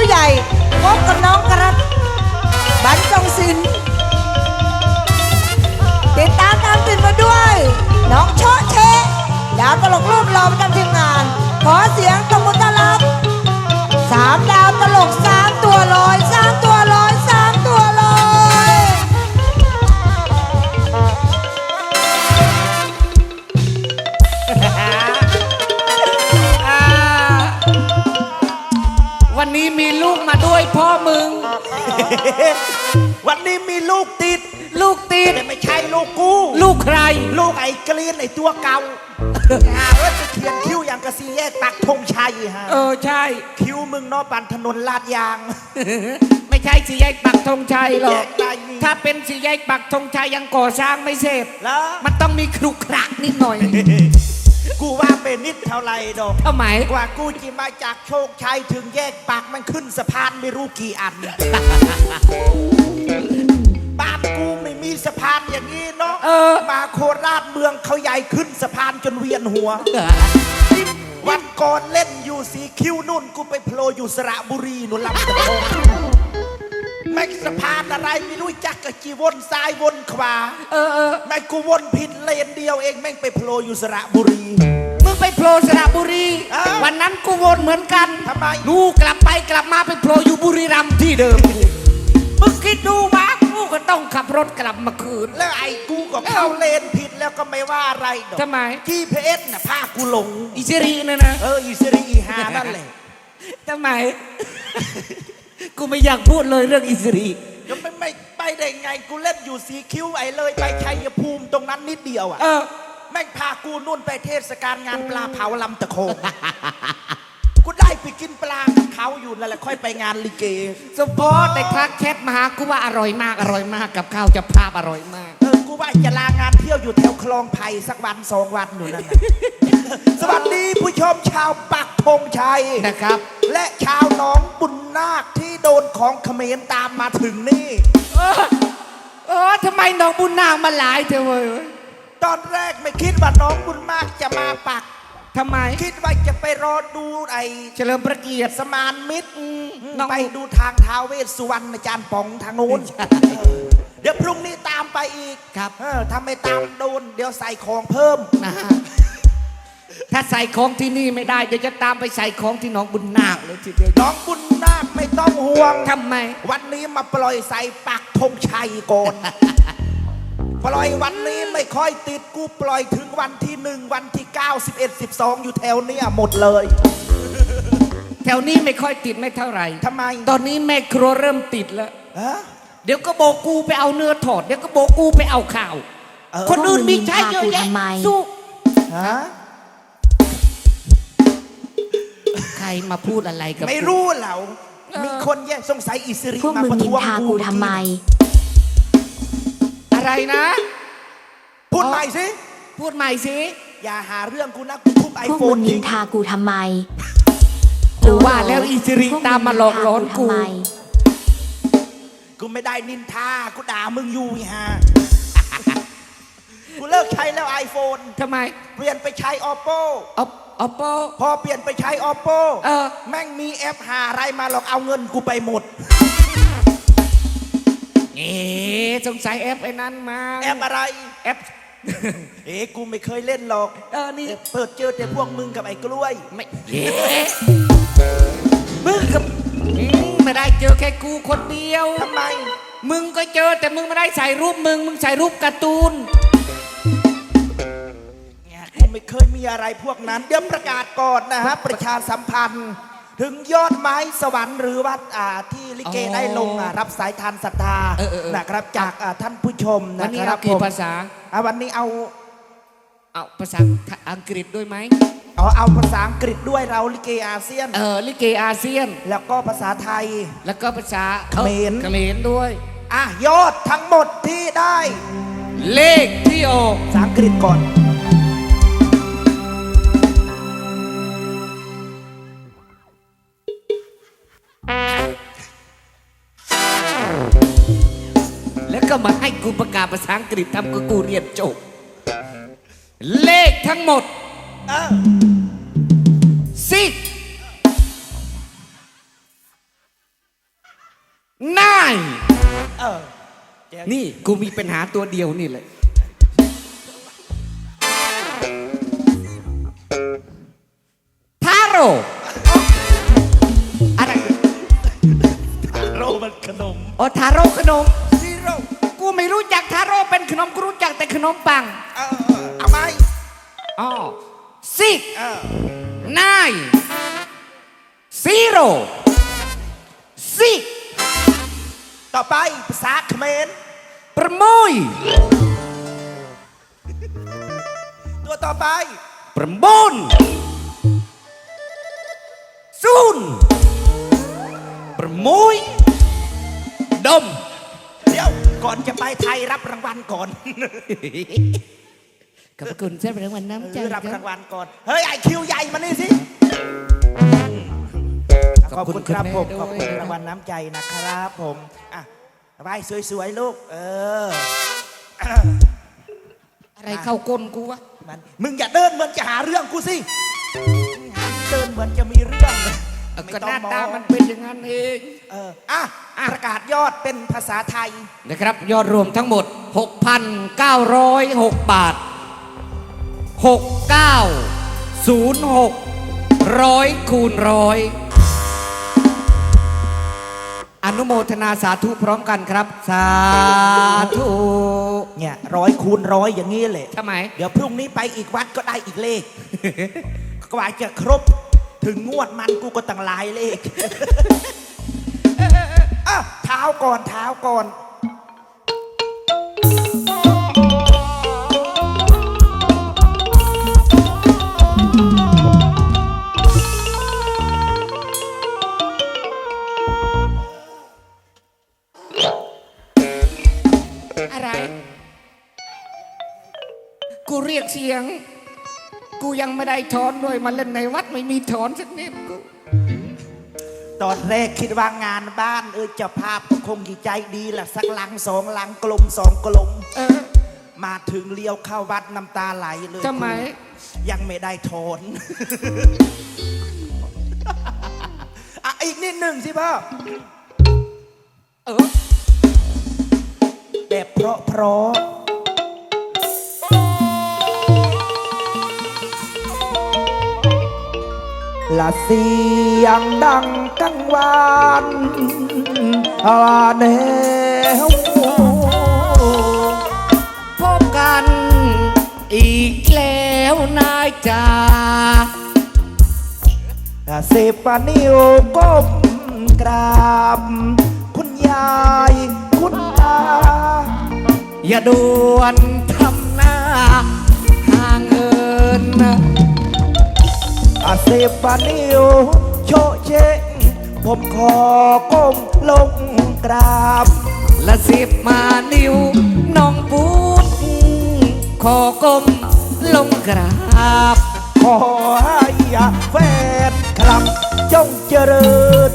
วใหญ่ พบกับน้องกระตบันจงศิลป์ติดตามตามติดมาด้วย น้องโชะเชะดาวตลกรูปหล่อประจำทีมงาน ขอเสียงสมุทรลักสามดาวตลกสามตัวลอยสามตัว ลูกติด ลูกติด แต่ไม่ใช่ลูกกู ลูกใคร ลูกไอ้กรีนไอ้ตัวเก่าหาว่าจะเขียนคิ้วอย่างกระซีแยกปักธงชัยฮะเออใช่ คิ้วมึงเนอปันถนนลาดยาง ไม่ใช่สี่แยกปักธงชัยหรแยอกกได้นี่ ถ้าเป็นสี่แยกปักธงชัยยังก่อสร้างไม่เสร็จแล้วมันต้องมีครุขระนิดหน่อย กูว่าเป็นนิดเท่าไหรดอกทำไมกว่ากูจะมาจากโชคชัยถึงแยกปากมันขึ้นสะพานไม่รู้กี่อันบ้านกูไม่มี สะพานอย่างนี้เนาะเออ มาโคราชเมืองเขาใหญ่ขึ้นสะพานจนเวียนหัววันก่อนเล่นอยู่สีคิ้วนุ่นกูไปโผล่อยู่สระบุรีหนุนลำตะคงแม่งสะพานอะไรไม่รู้จักกะจีวนซ้ายวนขวาเออเออแม่งกูวนผิดเลนเดียวเองแม่งไปโผล่อยู่สระบุรี มึงไปโผล่สระบุรี เอ้าวันนั้นกูวนเหมือนกันทำไม ลูกกลับไปกลับมาไปโผล่อยู่บุรีรัมย์ที่เดิม มึงคิดดูว่า กูก็ต้องขับรถกลับมาคืน แล้วไอ้กูก็เข้าเลนผิดแล้วก็ไม่ว่าอะไรดอกทำไม GPS น่ะพากูหลง อิสรีนะนะ เอออีสิริอีหานั่นแหละทำไม กูไม่อยากพูดเลยเรื่องอิสรีก็ไม่ไม่ไปได้ไงกูเล่นอยู่สีคิ้วไอ้เลยไปชัยภูมิตรงนั้นนิดเดียวอะเออแม่งพากูนุ่นไปเทศกาลงานปลาเผาลำตะโคงกูได้ไปกิน ปลากับเขาอยู่นั่นแหละค่อยไปงานลิเกสมพอแต่ทักแชทมาหากูว่าอร่อยมากอร่อยมากกับข้าวจะภาพอร่อยมากเออกูว่าจะลางานเที่ยวอยู่แถวคลองไผ่สักวันสองวันอยู่นั่นน่ะ สวัสดีผู้ชมชาวปักธงชัย นะครับ และชาวหน้องบุญนาคที่โดนของเขมรตามมาถึงนี่ เออเออทำไมน้องบุญนางมาหลายเธอเว้ยตอนแรกไม่คิดว่าน้องบุญมากจะมาปัก ทำไม คิดว่าจะไปรอดูไอ้เฉลิมพระเกียรติสมานมิตรน้อง ไปดูทางท้าวเวสสุวรรณอาจารย์ป๋องทางนู้นเดี๋ยวพรุ่งนี้ตามไปอีกครับเออถ้าไม่ตามโดน เดี๋ยวใส่ของเพิ่ม นะฮะถ้าใส่ของที่นี่ไม่ได้เดี๋ยวจะตามไปใส่ของที่หน้องบุญนาคเลยทีเดียวน้องบุญนาคไม่ต้องห่วง ทำไม วันนี้มาปล่อยใส่ปักธงชัยก่อน ปล่อยวันนี้ไม่ค่อยติดกูปล่อยถึงวันที่หนึ่งวันที่เก้าสิบเอ็ดสิบสองอยู่แถวเนี้ยหมดเลย แถวนี้ไม่ค่อยติดไม่เท่าไหร่ทำไม ตอนนี้แม่ครัวเริ่มติดแล้ว ฮะ เดี๋ยวก็โบกกูไปเอาเนื้อถอด เดี๋ยวก็โบกกูไปเอาข่าว เออ คนอื่นมีใช้เยอะแยะทำไม สู้ฮะ ใครมาพูดอะไรกับไม่กูรู้เหล่าเออมีคนแย่สงสัยอิสริพวกมามึงประนินท้วงทากูกูทำไม อะไรนะ พูดใหม่สิ พูดใหม่สิ อย่าหาเรื่องกูนะกูทุบไอพวกโฟมึนงนิทิ้นงทากูทำไมกูว่าแล้วอีสิริพวกงตามมาหลอกหลอนกูทำไม กูไม่ได้นินทา กูด่ามึงอยู่อีฮะกูเลิกใช้แล้วไอโฟนทำไมเปลี่ยนไปใช้ oppo เอาเอาโป พอเปลี่ยนไปใช้ oppo เออ แม่งมีแอปหาอะไรมาหรอกเอาเงินกูไปหมด เอ๊ะสงสัยแอปไอ้นั้นมาแอปอะไร แอป เอ๊ะกูไม่เคยเล่นหรอกเออนี่ เปิดเจอแต่พวกมึงกับไอ้กล้วย ไม่เอ๊ะมึงกับอืมไม่ได้เจอแค่กูคนเดียว ทำไม มึงก็เจอแต่มึงไม่ได้ใส่รูปมึง มึงใส่รูปการ์ตูนเนี่ยกูไม่เคยมีอะไรพวกนั้น เดี๋ยวประกาศก่อนนะฮะ ประชาสัมพันธ์ ถึงยอดไม้สวรรค์หรือวัดอ่าที่ลิเกอ๋อได้ลงอะรับสายทานศรัทธาเออเออเออ นะครับจากอ่าท่านผู้ชมวันะนนี้ครัเอาบกี่ผมภาษา อะวันนี้เอาเอาภาษาอังกฤษด้วยไหม เอาเอาภาษาอังกฤษด้วยเราลิเกอาเซียน เออ ลิเกอาเซียน แล้วก็ภาษาไทย แล้วก็ภาษาเขมร เขมรด้วย อะยอดทั้งหมดที่ได้เลขที่ออก ภาษาอังกฤษก่อนาภาษาอังกฤษทำกับกูเรียนจบ เลขทั้งหมดสิบ นาย เออเดี๋ยวนี่กูมีปัญหาตัวเดียวนี่แหละ ทาโร่อะไร โรมันขนม อ๋อทาโร่ขนม ขนมกูรู้จักแต่ขนมปังเออเออเอาไหมอ๋อสิบเออ nine zero ต่อไปภาษาเขมรประมุยตัวต่อไปประมุนซูนประมุยดมเดี๋ยว ก่อนจะไปไทยรับรางวัลก่อนขอบพระคุณสำหรับรางวัลน้ำใจเออรับครัราบงวัลก่อน เฮ้ยไอคิวใหญ่มานี่สิ ขอบคุณครับผม ขอบคุณรางวัลน้ำใจนะครับผม อะไว้สวยๆลูก เออ อะไรเข้าก้นกูวะมัน มึงอย่าเดินเหมือนจะหาเรื่องกูสิ เดินเหมือนจะมีเรื่อง ไม่ก็หต้องน้ามองตามันเป็นอย่างนั้นเองเอออะประกาศยอดเป็นภาษาไทย นะครับ ยอดรวมทั้งหมด 6,906 บาท 6906ร้อยคูณร้อยอนุโมทนาสาธุพร้อมกันครับ สาธุเนี่ยร้อยคูณร้อยอย่างนี้เลย ทำไม เดี๋ยวพรุ่งนี้ไปอีกวัดก็ได้อีกเลข กว่าจะครบ ถึงงวดมันกูก็ตั้งหลายเลขอะเท้าก่อนเท้าก่อน ไม่ได้ถอนด้วยมาเล่นในวัดไม่มีถอนสักนิดกูตอนแรกคิดว่างานบ้านเออเจะภาพก็คงดีใจดีแหละสักหลังสองหลังกลมสองกลม เออ มาถึงเลี้ยวเข้าวัดน้ำตาไหลเลยทำไมยังไม่ได้ถอน อะอีกนิดหนึ่งสิพ่อเออแบบเพราะเพราะ ละเสียงดังกังวานอาแนวพบกันอีกแล้วนายจ่าละสิบนิ้วก้มกราบ คุณยายคุณตา อย่าด่วนทำหน้าห่างเอินนะ อาเซบานิวโชเชงผมขอก้มลงกราบ ละสิบมานิ้วน้องพูดขอก้มลงกราบ ขอให้แฟนคลับจงเจริญ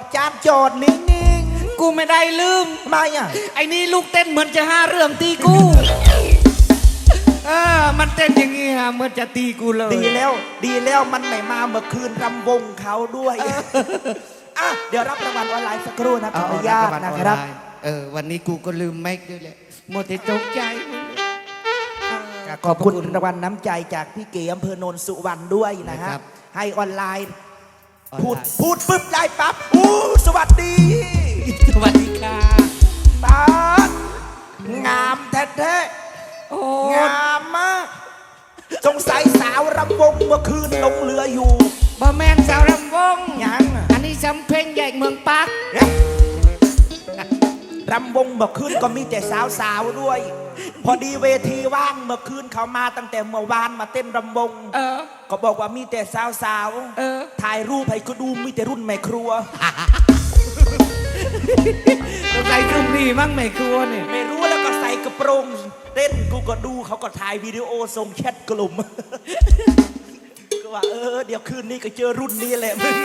ดจานจอดนิ่งกูไม่ได้ลืมๆทำไมาอะไอ้นี่ลูกเต้นเหมือนจะห้าเรื่องตีกู เออ มันเต้นอย่างงี้ฮะเหมือนจะตีกูเลย ดีแล้ว ดีแล้วมันไม่มาเมื่อคืนรำวงเขาด้วยอะเดี๋ยวรับรางวัลออนไลน์สักครู่นะขออนุญาตนะครับ เออ วันนี้กูก็ลืมแม็กด้วยแหละหมดแต่ตกใจ ขอบคุณรางวัลน้ำใจจากพี่เก๋อำเภอโนนสุวรรณด้วยนะฮะนะครับให้ออนไลน์ ออนไลน์ พูดพูดปุ๊บได้ปั๊บอู้ สวัสดี สวัสดีค่ะ ตาดงามแท้โอ้ๆงามมาก สงสัยสาวรำวงเมื่อคืนลงเรืออยู่บะแมนสาวรำวง ยังอะอันนี้สำเพ็งใหญ่เมืองปัก เนี่ยรำวงเมื่อคืนก็มีแต่สาวๆด้วย พอดีเวทีว่างเมื่อคืนเขามาตั้งแต่เมื่อวานมาเต้นรำวง เออ ก็บอกว่ามีแต่สาวเออ ถ่ายรูปให้ก็ดูมีแต่รุ่นแม่ครัว สงสัยกลุ่มนี้มั้งไม่ครัวเนี่ยไม่รู้แล้วก็ใส่กระโปรงเต้นกูก็ดูเขาก็ถ่ายวิดีโอส่งแชทกลุ่มก็ว่าเออเดี๋ยวคืนนี้ก็เจอรุ่นนี้แหละมึง